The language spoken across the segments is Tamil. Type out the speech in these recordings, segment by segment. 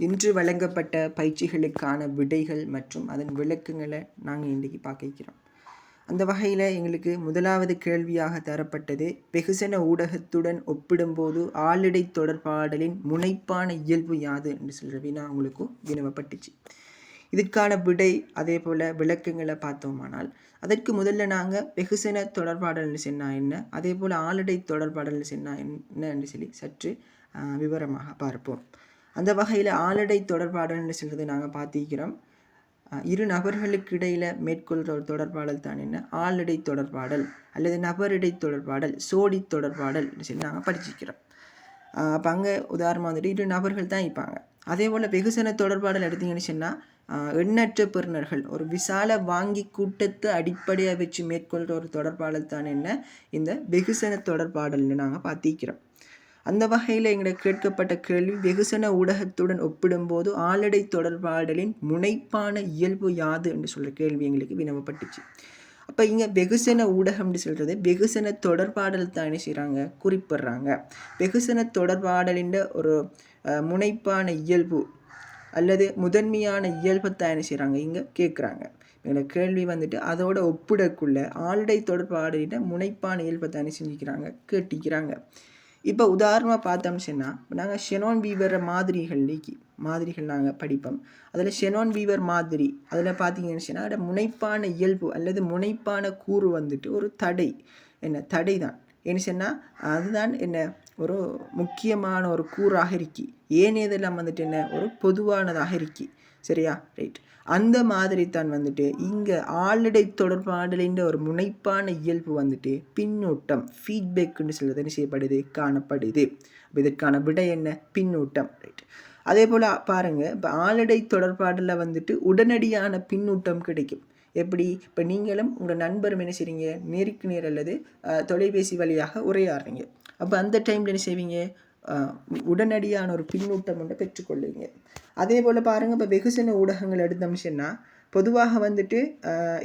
இன்று வழங்கப்பட்ட பயிற்சிகளுக்கான விடைகள் மற்றும் அதன் விளக்கங்களை நாங்கள் இன்றைக்கி பார்க்க அந்த வகையில் எங்களுக்கு முதலாவது கேள்வியாக தரப்பட்டது வெகுசன ஊடகத்துடன் ஒப்பிடும்போது ஆளிடை தொடர்பாடலின் முனைப்பான இயல்பு யாது என்று சொல்கிற வினா அவங்களுக்கும் வினவப்பட்டுச்சு. இதுக்கான விடை அதே போல் விளக்கங்களை பார்த்தோமானால் அதற்கு முதல்ல நாங்கள் வெகுசன தொடர்பாடல்னு சொன்னால் என்ன அதே போல் ஆளிடை தொடர்பாடல்னு சொன்னால் என்ன என்று சொல்லி சற்று விவரமாக பார்ப்போம். அந்த வகையில் ஆளடை தொடர்பாடல்னு சொல்கிறது நாங்கள் பார்த்திருக்கிறோம். இரு நபர்களுக்கு இடையில் மேற்கொள்கிற ஒரு தொடர்பாடல் தான் என்ன? ஆளடை தொடர்பாடல் அல்லது நபரிடை தொடர்பாடல் சோடி தொடர்பாடல் சொல்லி நாங்கள் படிச்சிக்கிறோம் அப்போ அங்கே உதாரணமாக வந்துட்டு இரு நபர்கள் தான் இருப்பாங்க. அதே போல் வெகுசன தொடர்பாடல் எடுத்தீங்கன்னு சொன்னால் எண்ணற்ற பெறுநர்கள் ஒரு விசால வாங்கி கூட்டத்தை அடிப்படையாக வச்சு மேற்கொள்கிற ஒரு தொடர்பாடல் தான் என்ன? இந்த வெகுசன தொடர்பாடல்னு நாங்கள் பார்த்திருக்கிறோம். அந்த வகையில் எங்களை கேட்கப்பட்ட கேள்வி வெகுசன ஊடகத்துடன் ஒப்பிடும்போது ஆளடை தொடர்பாடலின் முனைப்பான இயல்பு யாது என்று சொல்கிற கேள்வி எங்களுக்கு வினவப்பட்டுச்சு. அப்போ இங்கே வெகுசன ஊடகம்னு சொல்கிறது வெகுசன தொடர்பாடல் தான் என்ன செய்கிறாங்க குறிப்பிடுறாங்க. வெகுசன தொடர்பாடலின் ஒரு முனைப்பான இயல்பு அல்லது முதன்மையான இயல்பை தான் என்ன செய்கிறாங்க இங்கே கேட்குறாங்க. எங்களோட கேள்வி வந்துட்டு அதோட ஒப்பிடக்குள்ள ஆளுடை தொடர்பாடலின் முனைப்பான இயல்பை தான் என்ன செஞ்சுக்கிறாங்க கேட்டிக்கிறாங்க. இப்போ உதாரணமாக பார்த்தோம்னு சொன்னால் நாங்கள் ஷெனோன் பீவர் மாதிரிகள் மாதிரிகள் நாங்கள் படிப்போம். அதில் ஷெனோன் வீவர் மாதிரி அதில் பார்த்தீங்கன்னு சொன்னால் அதோட முனைப்பான இயல்பு அல்லது முனைப்பான கூறு வந்துட்டு ஒரு தடை. என்ன? தடை தான் என்ன சொன்னால் அதுதான் என்ன? ஒரு முக்கியமான ஒரு கூறாக இருக்கி ஏனையதெல்லாம் வந்துட்டு என்ன? ஒரு பொதுவானதாக இருக்கி. சரியா? ரைட் அந்த மாதிரி தான் வந்துட்டு இங்கே ஆளுடை தொடர்பாடலின்ற ஒரு முனைப்பான இயல்பு வந்துட்டு பின்னூட்டம் ஃபீட்பேக்குன்னு சொல்கிறது என்ன செய்யப்படுது? காணப்படுது. இதற்கான விடை என்ன? பின்னூட்டம். ரைட் அதே போல் பாருங்கள் இப்போ ஆளிடை தொடர்பாடலில் வந்துட்டு உடனடியான பின்னூட்டம் கிடைக்கும். எப்படி? இப்போ நீங்களும் உங்கள் நண்பரும் என்ன செய்கிறீங்க நேருக்கு நேர் அல்லது தொலைபேசி வழியாக உரையாடுறீங்க. அப்போ அந்த டைமில் என்ன செய்வீங்க? உடனடியான ஒரு பின்னூட்டம் ஒன்று பெற்றுக்கொள்ளுவீங்க அதே போல் பாருங்கள் இப்போ வெகுசன ஊடகங்கள் எடுத்தோம்னு சொன்னால் பொதுவாக வந்துட்டு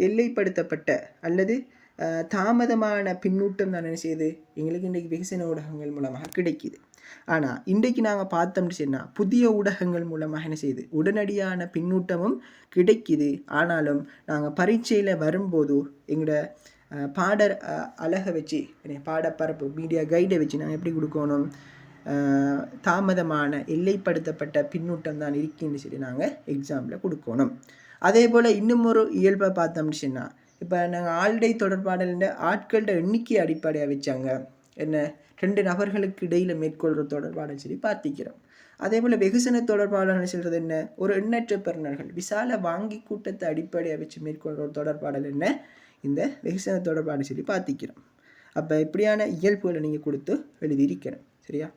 எல்லைப்படுத்தப்பட்ட அல்லது தாமதமான பின்னூட்டம் தான் என்ன செய்யுது. எங்களுக்கு இன்றைக்கு வெகுசன ஊடகங்கள் மூலமாக கிடைக்குது. ஆனால் இன்றைக்கு நாங்கள் பார்த்தோம்னு சொன்னால் புதிய ஊடகங்கள் மூலமாக என்ன செய்யுது? உடனடியான பின்னூட்டமும் கிடைக்குது. ஆனாலும் நாங்கள் பரீட்சையில் வரும்போது எங்களோட பாடர் அழகை வச்சு பாடப்பரப்பு மீடியா கைடை வச்சு நாங்கள் எப்படி கொடுக்கணும்? தாமதமான எல்லைப்படுத்தப்பட்ட பின்னூட்டம் தான் இருக்குன்னு சொல்லி நாங்கள் எக்ஸாமில் கொடுக்கணும். அதே போல் இன்னும் ஒரு இயல்பை பார்த்தோம்னு சொன்னால் இப்போ நாங்கள் ஆல்டை தொடர்பாடல ஆட்கள்ட எண்ணிக்கை அடிப்படையாக வச்சாங்க. என்ன ரெண்டு நபர்களுக்கு இடையில் மேற்கொள்கிற தொடர்பாடல் சொல்லி பார்த்திக்கிறோம். அதே போல் வெகுசன தொடர்பாளர்கள் சொல்கிறது என்ன ஒரு எண்ணற்ற பெறுநர்கள் விசால வாங்கி கூட்டத்தை அடிப்படையாக வச்சு மேற்கொள்கிற ஒரு தொடர்பாடல் என்ன இந்த வெகுசன தொடர்பாடல் சொல்லி பார்த்திக்கிறோம். அப்போ இப்படியான இயல்புகளை நீங்கள் கொடுத்து எழுதியிருக்கணும். சரியா?